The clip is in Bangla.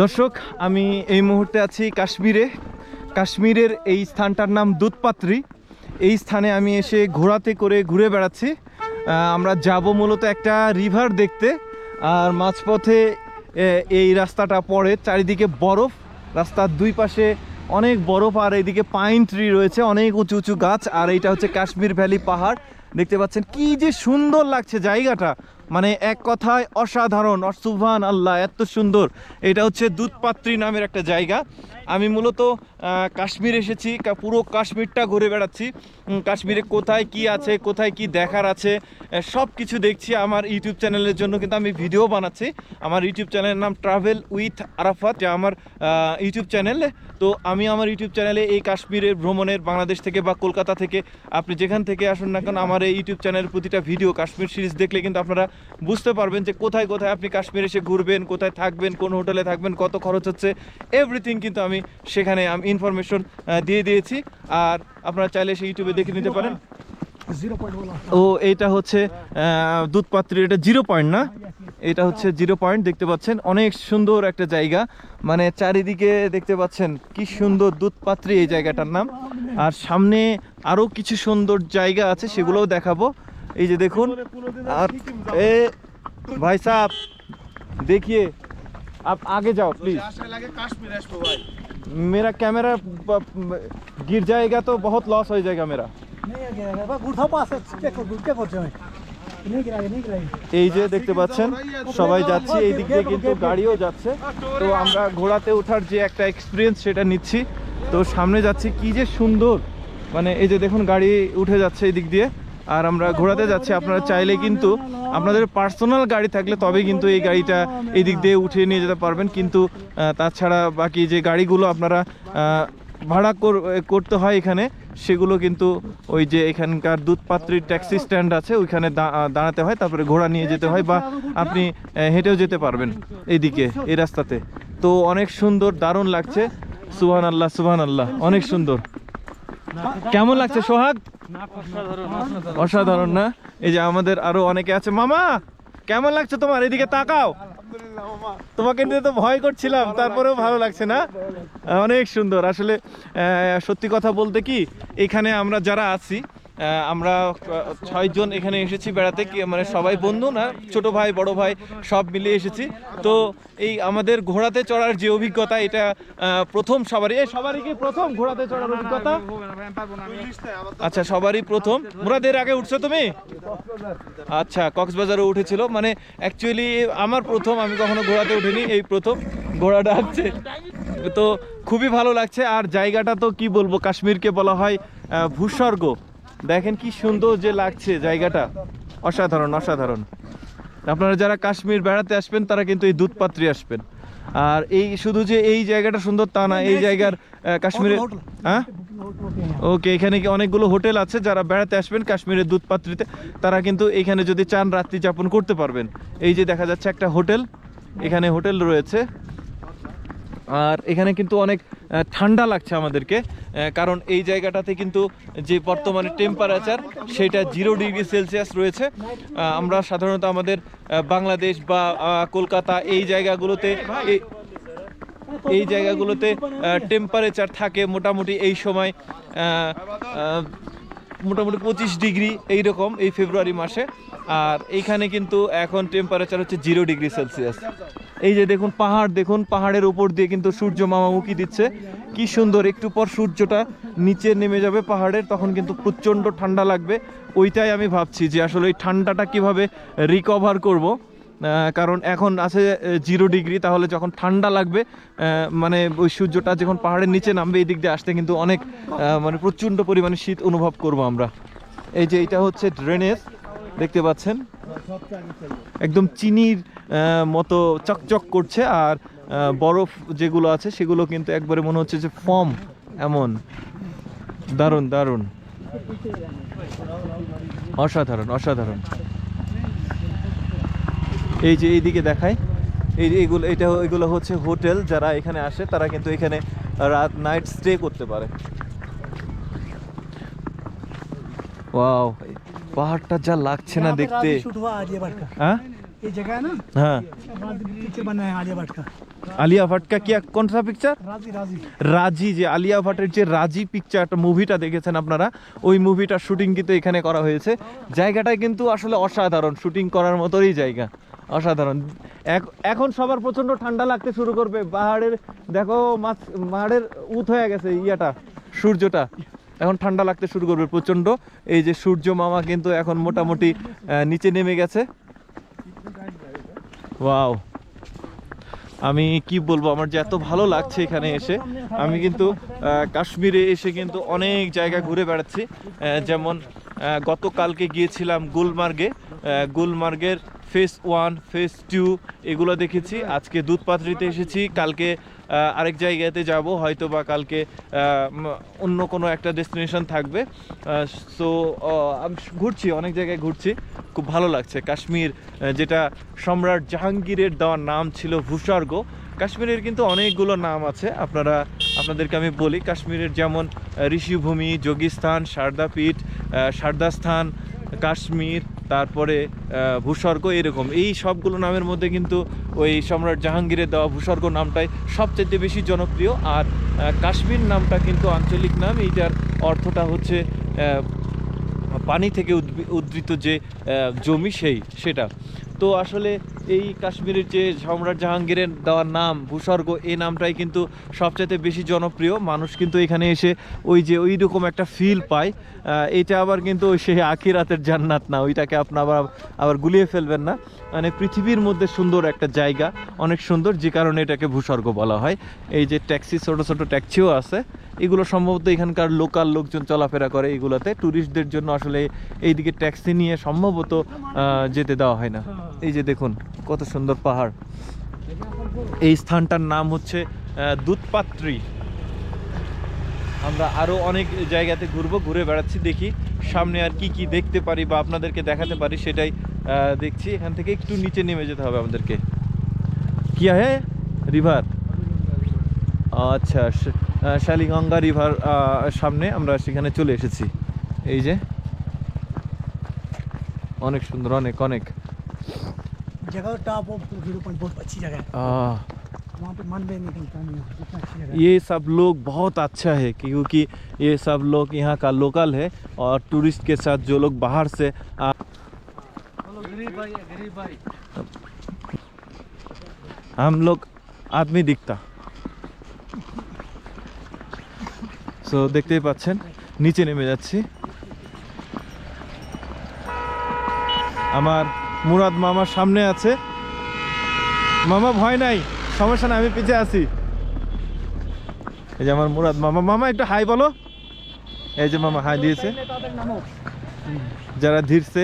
দর্শক, আমি এই মুহূর্তে আছি কাশ্মীরে। কাশ্মীরের এই স্থানটার নাম দুধপাত্রি। এই স্থানে আমি এসে ঘোড়াতে করে ঘুরে বেড়াচ্ছি। আমরা যাব মূলত একটা রিভার দেখতে। আর মাঝপথে এই রাস্তাটা পড়ে চারিদিকে বরফ। রাস্তার দুই পাশে অনেক বরফ আর এইদিকে পাইন ট্রি রয়েছে, অনেক উঁচু উঁচু গাছ। আর এইটা হচ্ছে কাশ্মীর ভ্যালি পাহাড়। দেখতে পাচ্ছেন কি যে সুন্দর লাগছে জায়গাটা। মানে এক কথায় অসাধারণ অসুভান আল্লাহ, এত সুন্দর। এটা হচ্ছে দুধপাত্রী নামের একটা জায়গা। আমি মূলত কাশ্মীর এসেছি পুরো কাশ্মীরটা ঘুরে বেড়াচ্ছি। কাশ্মীরে কোথায় কি আছে, কোথায় কি দেখার আছে সব কিছু দেখছি আমার ইউটিউব চ্যানেলের জন্য, কিন্তু আমি ভিডিও বানাচ্ছি। আমার ইউটিউব চ্যানেলের নাম ট্রাভেল উইথ আরাফাত যা আমার ইউটিউব চ্যানেল। তো আমি আমার ইউটিউব চ্যানেলে এই কাশ্মীরের ভ্রমণের, বাংলাদেশ থেকে বা কলকাতা থেকে, আপনি যেখান থেকে আসুন না কেন, আমার এই ইউটিউব চ্যানেলের প্রতিটা ভিডিও, কাশ্মীর সিরিজ দেখলে কিন্তু আপনারা বুঝতে পারবেন যে কোথায় কোথায় আপনি কাশ্মীর এসে ঘুরবেন কোথায় থাকবেন কোন হোটেলে থাকবেন কত খরচ হচ্ছে। এভরিথিং কিন্তু আমি সেখানে আমি ইনফরমেশন দিয়ে দিয়েছি। আর আপনারা চাইলে সেই ইউটিউবে দেখে নিতে পারেন। ও এইটা হচ্ছে আহ, দুধপাত্রী এটা জিরো পয়েন্ট না? এটা হচ্ছে জিরো পয়েন্ট দেখতে পাচ্ছেন। অনেক সুন্দর একটা জায়গা। মানে চারিদিকে দেখতে পাচ্ছেন কি সুন্দর দুধপাত্রী এই জায়গাটার নাম। আর সামনে আরও কিছু সুন্দর জায়গা আছে সেগুলোও দেখাবো। এই যে দেখুন আর এ ভাই সাহেব देखिए आप आगे जाओ प्लीज मेरा कैमरा प- गिर जाएगा तो बहुत लॉस हो जाएगा मेरा উঠাও পাশে কে করছে ভাই নেই গিরাগে নেই গিরাগে এই যে দেখতে পাচ্ছেন সবাই যাচ্ছে এই দিক দিয়ে কিন্তু গাড়িও যাচ্ছে তো আমরা ঘোড়াতে ওঠার যে একটা এক্সপিরিয়েন্স সেটা নিচ্ছি তো সামনে যাচ্ছি কি যে সুন্দর মানে এই যে দেখুন গাড়ি উঠে যাচ্ছে এই দিক দিয়ে আর আমরা ঘোরাতে যাচ্ছি। আপনারা চাইলে কিন্তু আপনাদের পার্সোনাল গাড়ি থাকলে তবে কিন্তু এই গাড়িটা এই দিক দিয়ে উঠিয়ে নিয়ে যেতে পারবেন। কিন্তু তাছাড়া বাকি যে গাড়িগুলো আপনারা ভাড়া কর- করতে হয় এখানে, সেগুলো কিন্তু ওই যে এখানকার দুধপাত্রীর ট্যাক্সি স্ট্যান্ড আছে, ওইখানে দাঁড়াতে হয়, তারপরে ঘোড়া নিয়ে যেতে হয় বা আপনি হেঁটেও যেতে পারবেন এইদিকে এই রাস্তাতে। তো অনেক সুন্দর, দারুণ লাগছে। সুহান আল্লাহ সুহান আল্লাহ অনেক সুন্দর। কেমন লাগছে সোহাগ? অসাধারণ। না? এই যে আমাদের আরও অনেকে আছে। মামা কেমন লাগছে তোমার? এদিকে তাকাও। তোমাকে নিয়ে তো ভয় করছিলাম তারপরেও ভালো লাগছে না? অনেক সুন্দর। আসলে সত্যি কথা বলতে কি এখানে আমরা যারা আছি আমরা ছয়জন এখানে এসেছি বেড়াতে কি মানে সবাই বন্ধু না ছোট ভাই বড় ভাই সব মিলিয়ে এসেছি। তো এই আমাদের ঘোড়াতে চড়ার যে অভিজ্ঞতা এটা প্রথম সবারই। এই সবারই কি প্রথম ঘোড়াতে চড়ার অভিজ্ঞতা? আচ্ছা সবারই প্রথম। মুরাদের আগে উঠছো তুমি? আচ্ছা কক্সবাজারে উঠেছিল। মানে অ্যাকচুয়ালি আমার প্রথম আমি কখনো ঘোড়াতে উঠিনি এই প্রথম ঘোড়াটা আছে। তো খুবই ভালো লাগছে। আর জায়গাটা তো কি বলব কাশ্মীরকে বলা হয় ভূস্বর্গ। দেখেন কি সুন্দর যে লাগছে জায়গাটা। অসাধারণ অসাধারণ। আপনারা যারা কাশ্মীর বেড়াতে আসবেন তারা কিন্তু এই দুধপাত্রী আসবেন। আর এই শুধু যে এই জায়গাটা সুন্দর তা না এই জায়গার কাশ্মীরের হ্যাঁ? ওকে এখানে কি অনেকগুলো হোটেল আছে যারা বেড়াতে আসবেন কাশ্মীরের দুধপাত্রিতে? তারা কিন্তু এখানে যদি চান রাত্রি যাপন করতে পারবেন। এই যে দেখা যাচ্ছে একটা হোটেল এখানে হোটেল রয়েছে। আর এখানে কিন্তু অনেক ঠান্ডা লাগছে আমাদেরকে কারণ এই জায়গাটাতে কিন্তু যে বর্তমানে টেম্পারেচার সেটা জিরো ডিগ্রি সেলসিয়াস রয়েছে। আমরা সাধারণত আমাদের বাংলাদেশ বা কলকাতা এই জায়গাগুলোতে এই- জায়গাগুলোতে টেম্পারেচার থাকে মোটামুটি এই সময় মোটামুটি পঁচিশ ডিগ্রি এইরকম এই ফেব্রুয়ারি মাসে। আর এইখানে কিন্তু এখন টেম্পারেচার হচ্ছে জিরো ডিগ্রি সেলসিয়াস এই যে দেখুন পাহাড়, দেখুন পাহাড়ের উপর দিয়ে কিন্তু সূর্য মামামুখী দিচ্ছে। কি সুন্দর, একটু পর সূর্যটা নিচে নেমে যাবে পাহাড়ের, তখন কিন্তু প্রচণ্ড ঠান্ডা লাগবে। ওইটাই আমি ভাবছি যে আসলে ওই ঠান্ডাটা কীভাবে রিকভার করব। কারণ এখন আছে জিরো ডিগ্রি তাহলে যখন ঠান্ডা লাগবে মানে ওই সূর্যটা যখন পাহাড়ের নিচে নামবে, এই দিক দিয়ে আসতে কিন্তু অনেক মানে প্রচণ্ড পরিমাণে শীত অনুভব করব আমরা। এই যে এটা হচ্ছে ড্রেনেজ দেখতে পাচ্ছেন? একদম চিনির মতো চকচক করছে আর বরফ যেগুলো আছে সেগুলো কিন্তু একবারে মনে হচ্ছে যে ফর্ম এমন। দারুণ দারুণ। অসাধারণ অসাধারণ। এই যে এইদিকে দেখায় এই এগুলো, এটা এগুলো হচ্ছে হোটেল, যারা এখানে আসে, তারা কিন্তু এখানে রাত, নাইট স্টে করতে পারে। ওয়াও পাহাড়টা যা লাগছে না দেখতে। হ্যাঁ আলিয়া কি পিকচার রাজি যে আলিয়া যে রাজি মুভিটা দেখেছেন আপনারা। ওই মুভিটার কিন্তু এখানে করা হয়েছে। জায়গাটা কিন্তু আসলে অসাধারণ শুটিং করার মতোই জায়গা। অসাধারণ। এখন সবার প্রচণ্ড ঠান্ডা লাগতে শুরু করবে। পাহাড়ের দেখো মাছ পাহাড়ের উত হয়ে গেছে ইয়াটা সূর্যটা। এখন ঠান্ডা লাগতে শুরু করবে প্রচণ্ড এই যে সূর্য মামা কিন্তু এখন মোটামুটি নিচে নেমে গেছে। ওয়াও। আমি কি বলব, আমার যে এত ভালো লাগছে এখানে এসে, আমি কিন্তু কাশ্মীরে এসে কিন্তু অনেক জায়গা ঘুরে বেড়াচ্ছি। যেমন গতকালকে গিয়েছিলাম গুলমার্গে গুলমার্গের ফেস ওয়ান ফেস টু এগুলো দেখেছি। আজকে দুধপাত্রিতে এসেছি। কালকে আরেক জায়গাতে যাব। হয়তো বা কালকে অন্য কোনো একটা ডেস্টিনেশন থাকবে। সো আমি ঘুরছি, অনেক জায়গায় ঘুরছি। খুব ভালো লাগছে। কাশ্মীর যেটা সম্রাট জাহাঙ্গীরের দেওয়ার নাম ছিল ভূস্বর্গ। কাশ্মীরের কিন্তু অনেকগুলো নাম আছে। আপনারা, আপনাদেরকে আমি বলি, কাশ্মীরের যেমন ঋষিভূমি, যোগীস্থান শারদাপীঠ শারদাস্থান কাশ্মীর, তারপরে ভূস্বর্গ এরকম। এই সবগুলো নামের মধ্যে কিন্তু ওই সম্রাট জাহাঙ্গীরের দেওয়া ভূস্বর্গ নামটাই সবচেয়ে বেশি জনপ্রিয়। আর কাশ্মীর নামটা কিন্তু আঞ্চলিক নাম। এইটার অর্থটা হচ্ছে পানি থেকে উদ্বি- উদ্ধৃত যে জমি সেই, সেটা। তো আসলে এই কাশ্মীরের যে সম্রাট জাহাঙ্গীরের দেওয়ার নাম, ভূস্বর্গ এই নামটাই কিন্তু সবচাইতে বেশি জনপ্রিয়। মানুষ কিন্তু এখানে এসে ওই যে ওই রকম একটা ফিল পায়। এটা আবার কিন্তু সেই আখিরাতের জান্নাত না, ওইটাকে আপনি আবার আবার গুলিয়ে ফেলবেন না। মানে পৃথিবীর মধ্যে সুন্দর একটা জায়গা, অনেক সুন্দর, যে কারণে এটাকে ভূস্বর্গ বলা হয়। এই যে ট্যাক্সি, ছোট ছোট ট্যাক্সিও আছে। এগুলো সম্ভবত এখানকার লোকাল লোকজন চলাফেরা করে এগুলোতে। ট্যুরিস্টদের জন্য আসলে এইদিকে ট্যাক্সি নিয়ে সম্ভবত যেতে দেওয়া হয় না। এই যে দেখুন, কত সুন্দর পাহাড়। এই স্থানটার নাম হচ্ছে দুধপাত্রী। আমরা আরও অনেক জায়গাতে ঘুরবো, ঘুরে বেড়াচ্ছি, দেখি সামনে আর কি কি দেখতে পারি বা আপনাদেরকে দেখাতে পারি, সেটাই দেখছি। এখান থেকে একটু নিচে নেমে যেতে হবে আমাদেরকে। কি হ্যাঁ রিভার। আচ্ছা শালিগঙ্গা রিভার সামনে আমরা সেখানে চলে এসেছি এই যে অনেক সুন্দর অনেক অনেক जगह टॉप ऑफ जीरो पॉइंट बहुत अच्छी जगह है আহ वहाँ पे मन भी निकलता नहीं है इतना अच्छी जगह है ये सब लोग बहुत अच्छा है क्योंकि ये सब लोग यहाँ का लोकल है और टूरिस्ट के साथ जो लोग बाहर से आ, हम लोग आदमी दिखता সো দেখতেই পাচ্ছেন, নিচে নেমে যাচ্ছি। আমার মুরাদ মামার সামনে আছে। মামা, ভয় নাই, সমস্যা না আমি পিছিয়ে আছি। এই যে আমার মুরাদ মামা মামা, একটু হাই বলো। এই যে মামা, হাই দিয়েছে। যারা ধীরছে।